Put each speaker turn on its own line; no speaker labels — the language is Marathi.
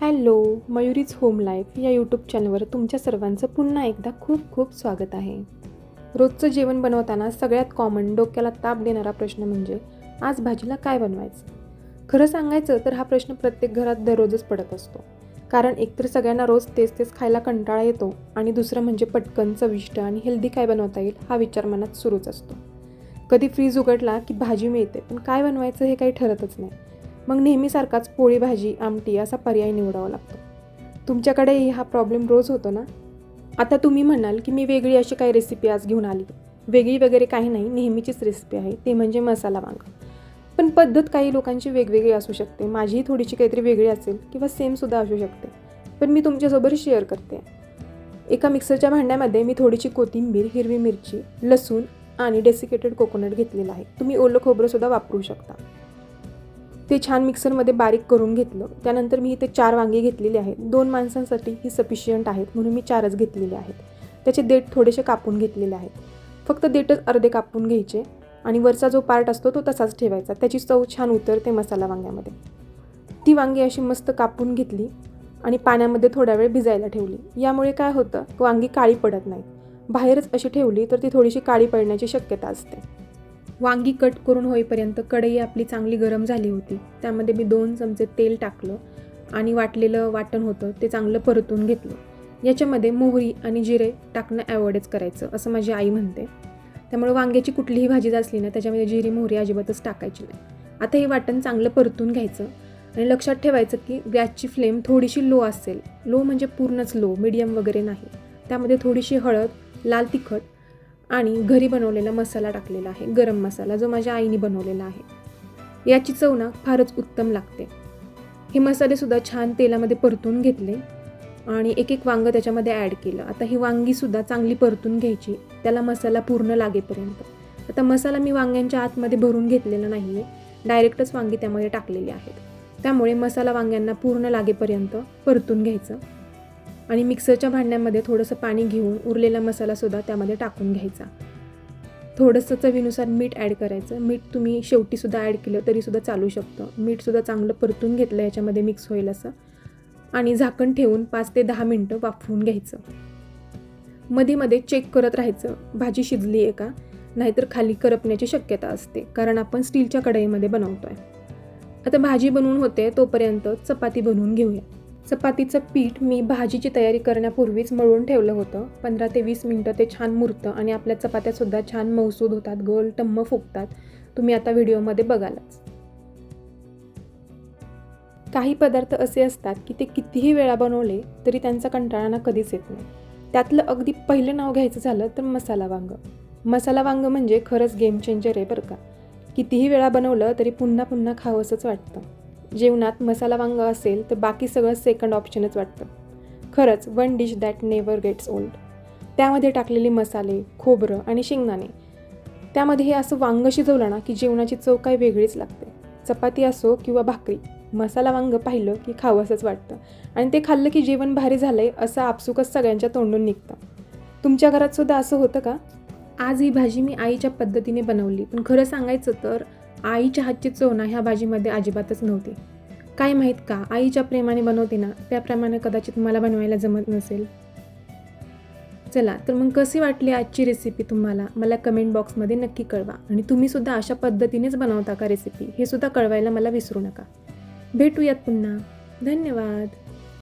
हॅलो मयुरीज होम लाईफ या यूट्यूब चॅनलवर तुमच्या सर्वांचं पुन्हा एकदा खूप खूप स्वागत आहे. रोजचं जेवण बनवताना सगळ्यात कॉमन डोक्याला ताप देणारा प्रश्न म्हणजे आज भाजीला काय बनवायचं? खरं सांगायचं तर हा प्रश्न प्रत्येक घरात दररोजच पडत असतो. कारण एकतर सगळ्यांना रोज तेच तेच खायला कंटाळा येतो आणि दुसरं म्हणजे पटकन चविष्ट आणि हेल्दी काय बनवता येईल हा विचार मनात सुरूच असतो. कधी फ्रीज उघडला की भाजी मिळते पण काय बनवायचं हे काही ठरतच नाही. मग नेहमीसारखाच पोळी भाजी आमटी असा पर्याय निवडावा लागतो. तुमच्याकडेही हा प्रॉब्लेम रोज होतो ना? आता तुम्ही म्हणाल की मी वेगळी अशी काही रेसिपी आज घेऊन आली. वेगळी वगैरे काही नाही नेहमीचीच रेसिपी आहे. ते म्हणजे मसाला वांग. पण पद्धत काही लोकांची वेगवेगळी असू शकते. माझीही थोडीशी काहीतरी वेगळी असेल किंवा सेमसुद्धा असू शकते. पण मी तुमच्यासोबत शेअर करते. एका मिक्सरच्या भांड्यामध्ये मी थोडीशी कोथिंबीर हिरवी मिरची लसूण आणि डेसिकेटेड कोकोनट घेतलेलं आहे. तुम्ही ओलं खोबरंसुद्धा वापरू शकता. ते छान मिक्सरमध्ये बारीक करून घेतलं. त्यानंतर मी इथे चार वांगी घेतलेली आहेत. दोन माणसांसाठी ही सफिशियंट आहेत म्हणून मी चारच घेतलेले आहेत. त्याचे देठ थोडेसे कापून घेतलेले आहेत. फक्त देठच अर्धे कापून घ्यायचे आणि वरचा जो पार्ट असतो तो तसाच ठेवायचा. त्याची चव छान उतरते मसाला वांग्यामध्ये. ती वांगी अशी मस्त कापून घेतली आणि पाण्यामध्ये थोडा वेळ भिजायला ठेवली. यामुळे काय होतं वांगी काळी पडत नाही. बाहेरच अशी ठेवली तर ती थोडीशी काळी पडण्याची शक्यता असते. वांगी कट करून होईपर्यंत कढई आपली चांगली गरम झाली होती. त्यामध्ये मी दोन चमचे तेल टाकलं आणि वाटलेलं वाटण होतं ते चांगलं परतून घेतलं. याच्यामध्ये मोहरी आणि जिरे टाकणं ॲवॉइडच करायचं असं माझी आई म्हणते. त्यामुळे वांग्याची कुठलीही भाजी असली ना त्याच्यामध्ये जिरी मोहरी अजिबातच टाकायची नाही. आता हे वाटण चांगलं परतून घ्यायचं आणि लक्षात ठेवायचं की गॅसची फ्लेम थोडीशी लो असेल. लो म्हणजे पूर्णच लो मिडियम वगैरे नाही. त्यामध्ये थोडीशी हळद लाल तिखट आणि घरी बनवलेला मसाला टाकलेला आहे गरम मसाला जो माझ्या आईने बनवलेला आहे. याची चव ना फारच उत्तम लागते. हे मसालेसुद्धा छान तेलामध्ये परतून घेतले आणि एक एक वांगं त्याच्यामध्ये ॲड केलं. आता ही वांगीसुद्धा चांगली परतून घ्यायची त्याला मसाला पूर्ण लागेपर्यंत. आता मसाला मी वांग्यांच्या आतमध्ये भरून घेतलेला नाही आहे डायरेक्टच वांगी त्यामध्ये टाकलेली आहेत. त्यामुळे मसाला वांग्यांना पूर्ण लागेपर्यंत परतून घ्यायचं. आणि मिक्सरच्या भांड्यामध्ये थोडंसं पाणी घेऊन उरलेला मसालासुद्धा त्यामध्ये टाकून घ्यायचा. थोडंसं चवीनुसार मीठ ॲड करायचं. मीठ तुम्ही शेवटीसुद्धा ॲड केलं तरीसुद्धा चालू शकतं. मीठसुद्धा चांगलं परतून घेतलं याच्यामध्ये मिक्स होईल असं. आणि झाकण ठेवून पाच ते दहा मिनटं वाफवून घ्यायचं. मध्ये मध्ये चेक करत राहायचं. भाजी शिजली आहे का? नाहीतर खाली करपण्याची शक्यता असते. कारण आपण स्टीलच्या कढईमध्ये बनवतो आहे आता भाजी बनवून होते तोपर्यंत चपाती बनवून घेऊया. चपातीचं पीठ मी भाजीची तयारी करण्यापूर्वीच मळून ठेवलं होतं. पंधरा ते वीस मिनटं ते छान मुरतं आणि आपल्या चपात्यासुद्धा छान मौसूद होतात गोल टम्म फुगतात. तुम्ही आता व्हिडिओमध्ये बघालच. काही पदार्थ असे असतात की ते कितीही वेळा बनवले तरी त्यांचा कंटाळाना कधीच येत नाही. त्यातलं अगदी पहिलं नाव घ्यायचं झालं तर मसाला वांग. मसाला वांग म्हणजे खरंच गेम चेंजर आहे बरं का. कितीही वेळा बनवलं तरी पुन्हा पुन्हा खावंसंच वाटतं. जेवणात मसाला वांग असेल तर बाकी सगळं सेकंड ऑप्शनच वाटतं. खरंच one dish that never gets old त्यामध्ये टाकलेले मसाले खोबरं आणि शेंगदाणे. त्यामध्ये हे असं वांग शिजवलं ना की जेवणाची चव काय वेगळीच लागते. चपाती असो किंवा भाकरी मसाला वांग पाहिलं की खावंसंच वाटतं. आणि ते खाल्लं की जेवण भारी झालं आहे असं आपसुकच सगळ्यांच्या तोंडून निघतं. तुमच्या घरात सुद्धा असं होतं का? आज ही भाजी मी आईच्या पद्धतीने बनवली पण खरं सांगायचं तर आईच्या हातची चव ना ह्या भाजीमध्ये अजिबातच नव्हती. काय माहीत का आईच्या प्रेमाने बनवते ना त्याप्रमाणे कदाचित मला बनवायला जमत नसेल. चला तर मग कशी वाटली आजची रेसिपी तुम्हाला? मला कमेंट बॉक्समध्ये नक्की कळवा. आणि तुम्हीसुद्धा अशा पद्धतीनेच बनवता का रेसिपी हे सुद्धा कळवायला मला विसरू नका. भेटूयात पुन्हा. धन्यवाद.